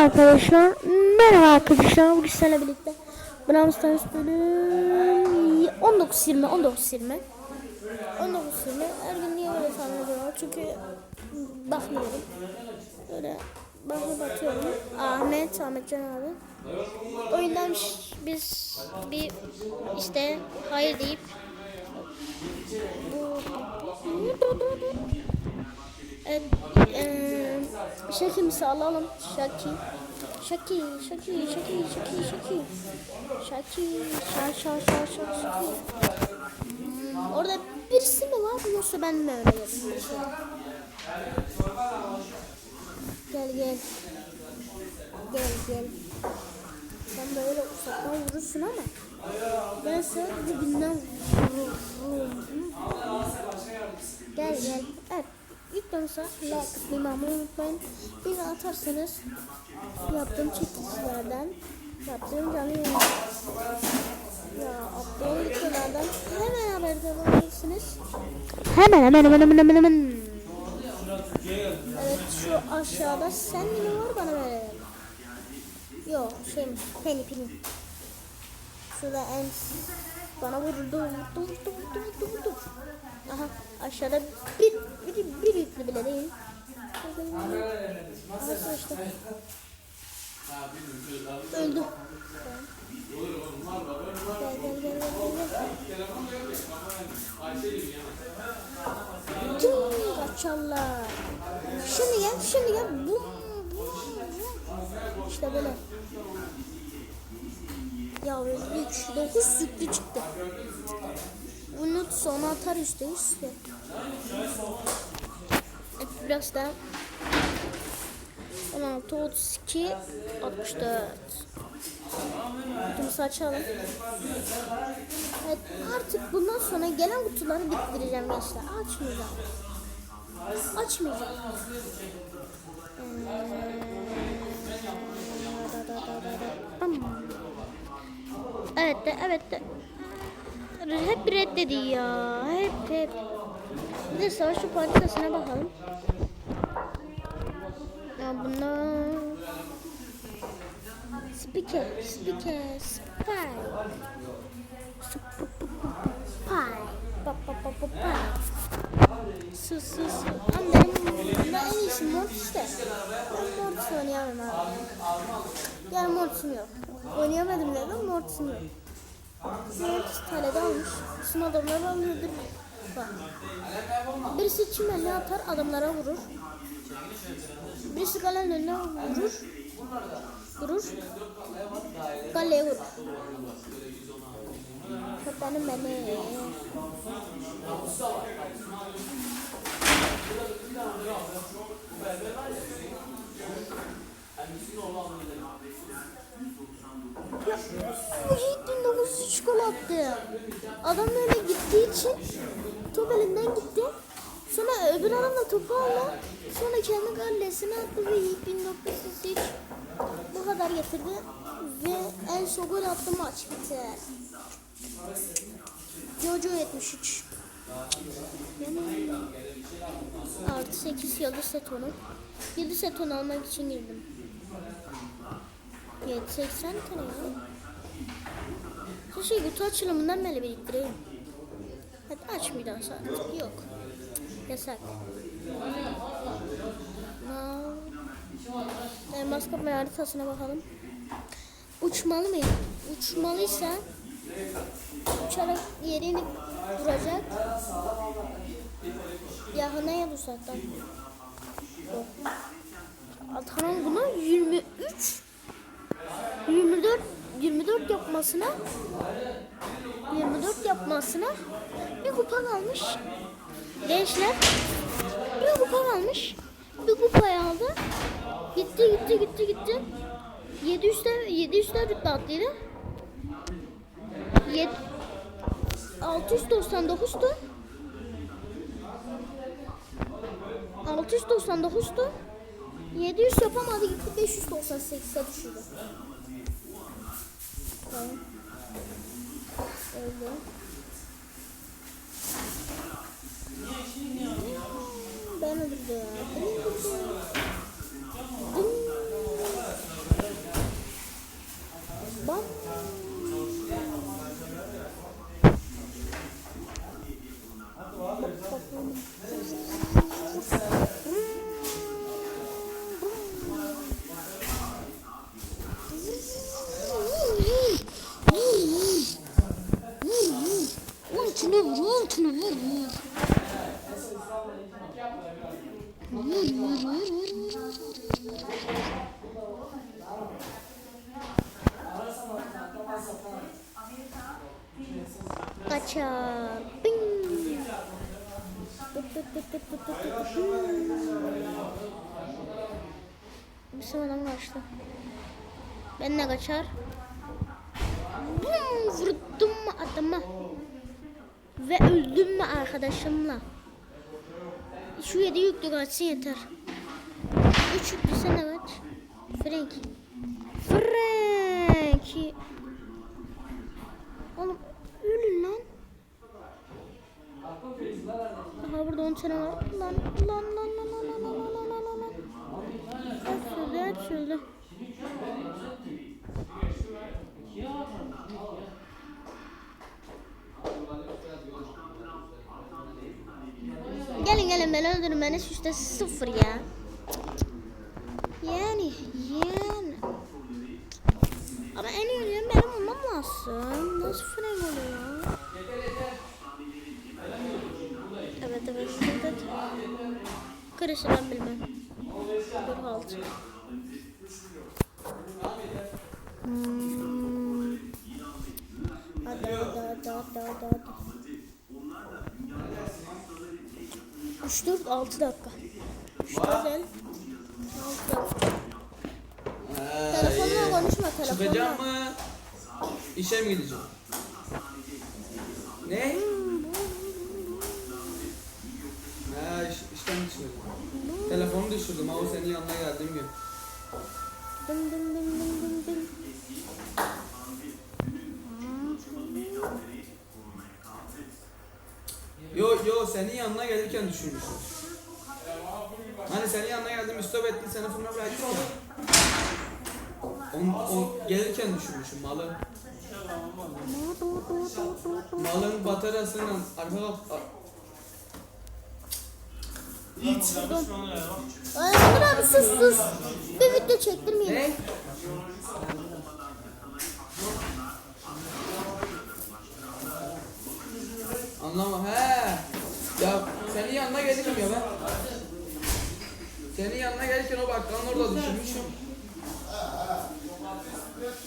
arkadaşlar. Merhaba arkadaşlar. Bugün sizlerle birlikte Brawl Stars bölüm 19-20 19-20 19-20 her gün niye böyle ediyorlar çünkü bakmıyorum böyle bakıp atıyorum Ahmet Ahmet Can abi o biz bir işte hayır deyip Evet, eee Şakimsi alalım. Şaki. Şaki, Şaki, Şaki, Şaki, Şaki. Şaki, şa, şa, şa, şa, Şaki. Orada birisi mi var yoksa ben mi öyle? Gel gel. Gel gel. Sen böyle uzaktan vurursun ama ben sana dibinden vururum. Gel gel. Dönüşe like atmayı unutmayın. Bir atarsanız yaptığım çekilişlerden yaptığım canlı yayın ya attığım videolardan hemen haberdar olabilirsiniz. Hemen hemen hemen hemen hemen hemen. Evet şu aşağıda sen mi var bana verelim. Yok şeymiş peni peni. Şurada en bana vurdu vurdu vurdu vurdu vurdu vurdu. Aha aşağıda bir bir, bir yüklü bile değil. Nasıl işte. Öldü. Tüm kaçarlar. Şimdi gel şimdi gel. Bum, bum, bum. İşte böyle. Ya 3 9 sütlü çıktı. Bunu sona atar işte işte. Evet, biraz daha 16, 32, 64. Kutumuzu açalım. Evet, artık bundan sonra gelen kutuları bitireceğim gençler. Açmayacağım. Açmayacağım. Evet de, evet de. Hep reddedi ya. Hep hep. Bir de savaş parçasına bakalım. Ya bunlar... Spiker, spiker, pa. Sus sus sus. Ama benim ben en iyisi Mortis de. Ben Mortis oynayamam abi. Yani Mortis'im yok. Oynayamadım dedim Mortis'im yok. Mortis talede almış. Bütün adamları alıyordur. Bak. Birisi çimenle atar adamlara vurur. Birisi kalenin önüne vurur. Vurur. Kaleye vurur. Kapanın beni. Ya, bu Yiğit'in dokuzu çikolata attı. Adam böyle gittiği için top elinden gitti. Sonra öbür adam da topu aldı. Sonra kendi kalesine attı ve Yiğit 1903 bu kadar getirdi. Ve en son gol attı maç bitti. Jojo 73. Yani artı 8 yıldız setonu. Yıldız setonu almak için girdim. 780 tane ya. Şey kutu açılımından böyle biriktireyim. Hadi açmayacağım artık. Yok. Yasak. Elmas kapma haritasına bakalım. Uçmalı mı? Uçmalıysa uçarak yerini duracak. Yakına ya uzaktan. Atanın buna 23 24 24 yapmasına 24 yapmasına bir kupa kalmış. Gençler bir kupa kalmış. Bir kupayı aldı. Gitti gitti gitti gitti. 700'te 700'te rütbe attıydı. 7 699'tu. 699'tu. 700 yapamadı gitti 598'e düşürdü. Tamam. Öyle. Ben öldürdüm. Ben öldürdüm. Bak. Vur, vur, vur, vur, vur vur. Kaçar. Bing. Bir sonradan kaçtı. Ben de kaçar. Bum, vurdum mu adama? Ve öldüm mü arkadaşımla? Şu yedi yüklü kaçsın yeter. Üç yüklü sen de. Frank. Frank. Oğlum ölün lan. Aha burada 10 tane var. Lan lan lan lan lan lan lan lan lan lan. Hep şöyle hep şöyle. Öldürün beni süste sıfır ya. Yani yani. Ama en iyi oynayan benim olmam lazım. Nasıl fren oluyor? Evet evet evet. evet. Karışı ben bilmem. Dur halt. Hmm. Hadi hadi hadi hadi hadi. 3 4 6 dakika. 3 4 el. 6 dakika. Telefonla konuşma telefonla. Çıkacağım mı? İşe mi gideceğim? Ne? Ha iş, işten düşmedim. Telefonu düşürdüm. Ama senin yanına geldiğim gün. Dım dım dım dım dım dım. Yo yo senin yanına gelirken düşürmüşüm. Hani senin yanına geldim stop ettin seni fırına bıraktım ya. On, on, gelirken düşürmüşüm malı. Malın bataryasıyla arka kap... a- Ay Onur abi sus sus. Bir video çektirmeyin. Ne? Anlama he. Yanına geldim ya ben. Senin yanına gelirken o bakkalın orada düşürmüşüm.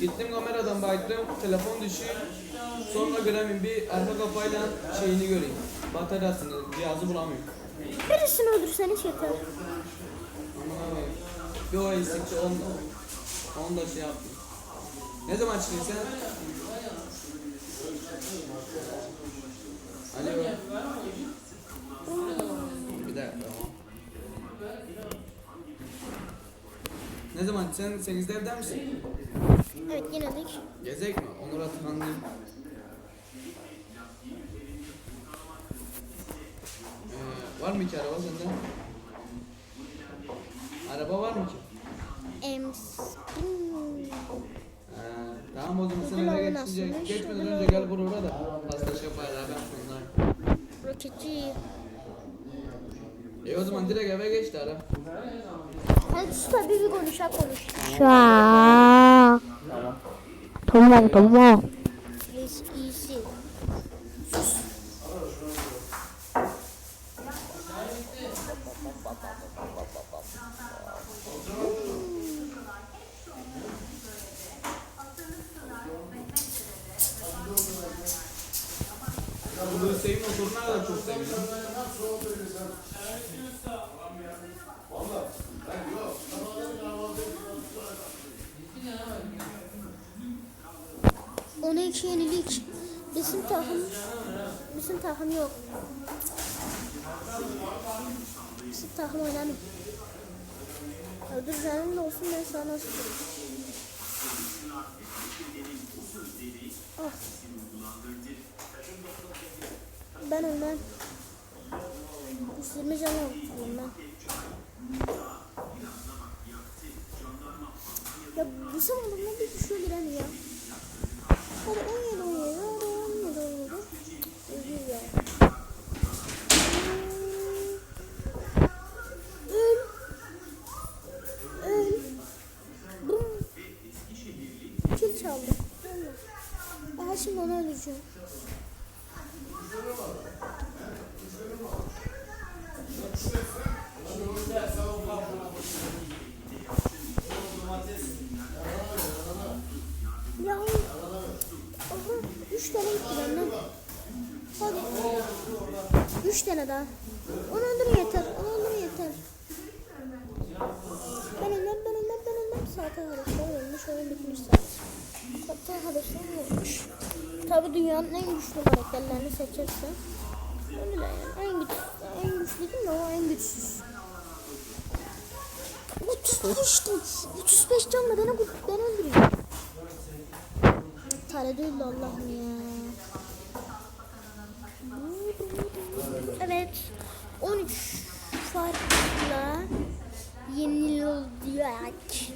Gittim kameradan baktım, telefon düşüyor. Sonra göremeyim bir arka kafayla şeyini göreyim. Bataryasını, cihazı bulamıyorum. Birisini öldürseniz yeter. Aman abi. Bir o eksikti, onu da, onu da şey yaptım. Ne zaman çıkıyorsun sen? Alo. Bir dakika. Ne zaman sen 8'de evde misin? Evet yenedik. Gezek mi? Onur Atakan'la. Ee, var mı ki araba sende? Araba var mı ki? Ems. Ee, tamam o zaman sen eve geçince, geçmeden şöyle önce gel buraya da paslaşa beraber bunlar. Roketçi. E o zaman direkt eve geç de ara. Hadi sus tabii bir konuşa konuş. Tamam tamam. İyisi. iyisi. Bu Hüseyin motoruna da çok seviyorum. Ona iki yenilik. Bizim takım bizim takım yok. Bizim takım oynamıyor. Öldür canım olsun ben sana söyleyeyim. Ah. Ben ölmem. 120 canım ölmem. Ya bu zaman bana bir düşüyor giren ya. Hadi 17 17 hadi 17 17. Özür ya. Öl. Öl. Bum. Kil çaldı. Aha şimdi onu öldüreceğim. Ya Aha, üç tane gitti benden. Hadi. Üç tane daha. Onu öldür yeter. Onu öldür yeter. Ben ölmem, ben ölmem, ben ölmem. Saate kadar ölmüş, oyun bitmiş zaten. Hatta habersin yokmuş. Tabi dünyanın en güçlü karakterlerini seçersen. Öyle yani, en güçlü. En güçlü değil? O en güçsüz. 35 35 canla beni, beni öldürüyor. Tane değil Allah'ım ya. Evet. 13 farkla yenildik.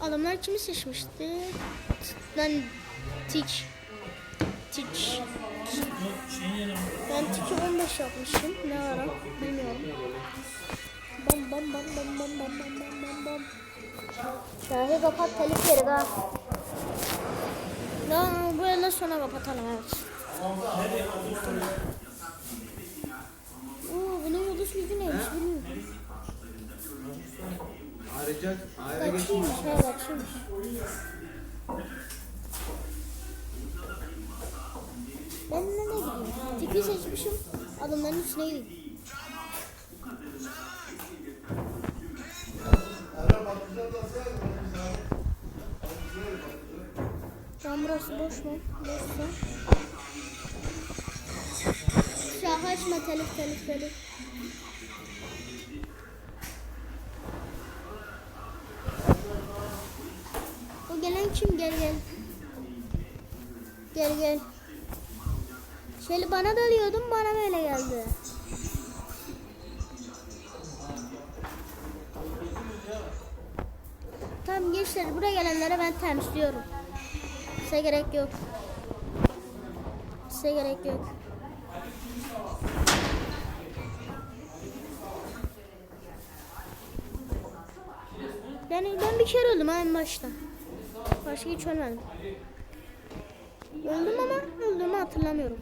Adamlar kimi seçmişti? Lan Tik. Tik. Ben Tik'i 15 yapmışım. Ne ara bilmiyorum. Bam bam bam bam bam bam bam bam bam bam. Şahi kapat telif yeri daha. Ya böyle sonra kapatalım evet. Oo, bunun yıldız gücü neymiş bilmiyorum. Ayrıca ayrı geçmiş. Kaçıymış he Ben ne gideyim? Tipi seçmişim. Adamların üstüne gideyim. Tam burası boş mu? Boşsa. Şah açma telif telif telif. O gelen kim? Gel gel. Gel gel. Şöyle bana dalıyordum bana böyle geldi. Tamam gençler buraya gelenlere ben temizliyorum. Size gerek yok. Size gerek yok. Ben, ben bir kere öldüm en başta. Başka hiç ölmedim. Öldüm ama öldüğümü hatırlamıyorum.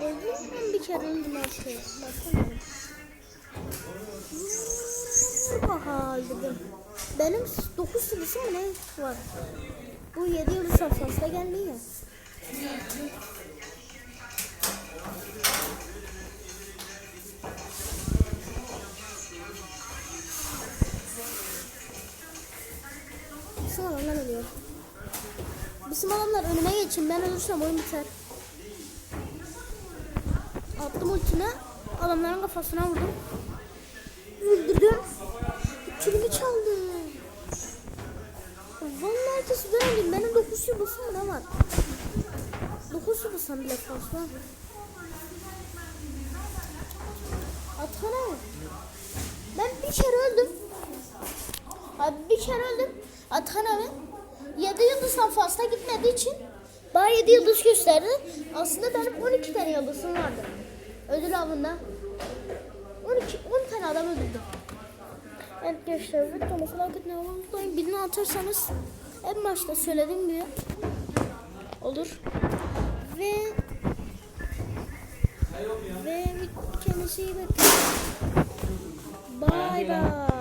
Ben bir kere. Baksana. Aha öldürdüm. Benim 9 silisi mi ne var? Bu 7 yıldız safhasına gelmiyor. ya. Bizim adamlar ölüyor. Bizim adamlar önüme geçin. Ben ölürsem oyun biter. Attım ultime. Adamların kafasına vurdum. Öldürdüm. Kilimi çaldı. Herkesi ben öldüm. Benim 9 yıldızım ne var? 9 yıldızım bile fazla. Atana. Ben bir kere öldüm. Abi bir kere öldüm. Athan abi 7 yıldızdan fazla gitmediği için bana 7 yıldız gösterdi. Aslında benim 12 tane yıldızım vardı. Ödül avında. 12 10 tane adam öldürdüm. Evet gençler videomu falan ne olursa birini atarsanız en başta söylediğim gibi olur. Ve ve kendinize iyi bakın. Bye bye.